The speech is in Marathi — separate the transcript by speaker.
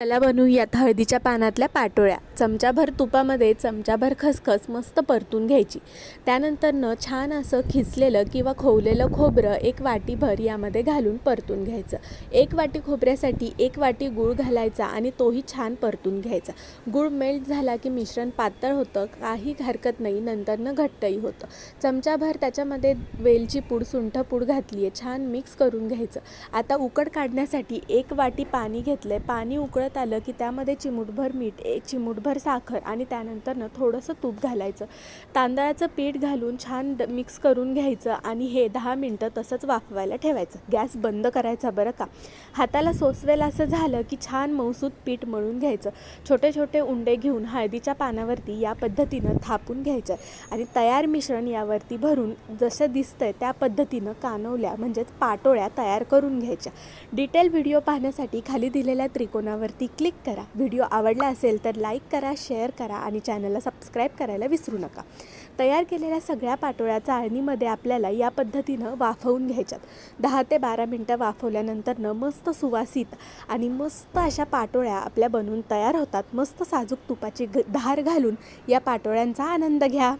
Speaker 1: चला बनवूयात हळदीच्या पानातल्या पाटोळ्या. चमचाभर तुपामध्ये चमचाभर खसखस मस्त परतून घ्यायची. त्यानंतरनं छान असं खिचलेलं किंवा खोवलेलं खोबरं एक वाटीभर यामध्ये घालून परतून घ्यायचं. एक वाटी खोबऱ्यासाठी एक वाटी गूळ घालायचा आणि तोही छान परतून घ्यायचा. गूळ मेल्ट झाला की मिश्रण पातळ होतं काही हरकत नाही नंतरनं घट्टही होतं. चमचाभर त्याच्यामध्ये वेलची पूड सुंठ पूड घातली आहे छान मिक्स करून घ्यायचं. आता उकड काढण्यासाठी एक वाटी पाणी घेतलं आहे पाणी उकळत आलं की त्यामध्ये चिमूटभर मीठ एक चिमूटभर साखर आणि त्यानंतरनं थोडंसं तूप घालायचं. तांदळाचं पीठ घालून छान मिक्स करून घ्यायचं आणि हे दहा मिनटं तसंच वाफवायला ठेवायचं. गॅस बंद करायचा बरं का. हाताला सोसवेल असं झालं की छान मौसूद पीठ मळून घ्यायचं. छोटे छोटे उंडे घेऊन हळदीच्या पानावरती या पद्धतीनं थापून घ्यायचं आणि तयार मिश्रण यावरती भरून जसं दिसतंय त्या पद्धतीनं कानवल्या म्हणजेच पाटोळ्या तयार करून घ्यायच्या. डिटेल व्हिडिओ पाहण्यासाठी खाली दिलेल्या त्रिकोणावरती क्लिक करा. व्हिडिओ आवडला असेल तर लाईक करा शेअर करा आणि चॅनलला सबस्क्राईब करायला विसरू नका. तयार केलेल्या सगळ्या पाटोळ्या चाळणीमध्ये आपल्याला या पद्धतीनं वाफवून घ्यायच्यात. दहा ते बारा मिनटं वाफवल्यानंतरनं मस्त सुवासित आणि मस्त अशा पाटोळ्या आपल्या बनवून तयार होतात. मस्त साजूक तुपाची ग धार घालून या पाटोळ्यांचा आनंद घ्या.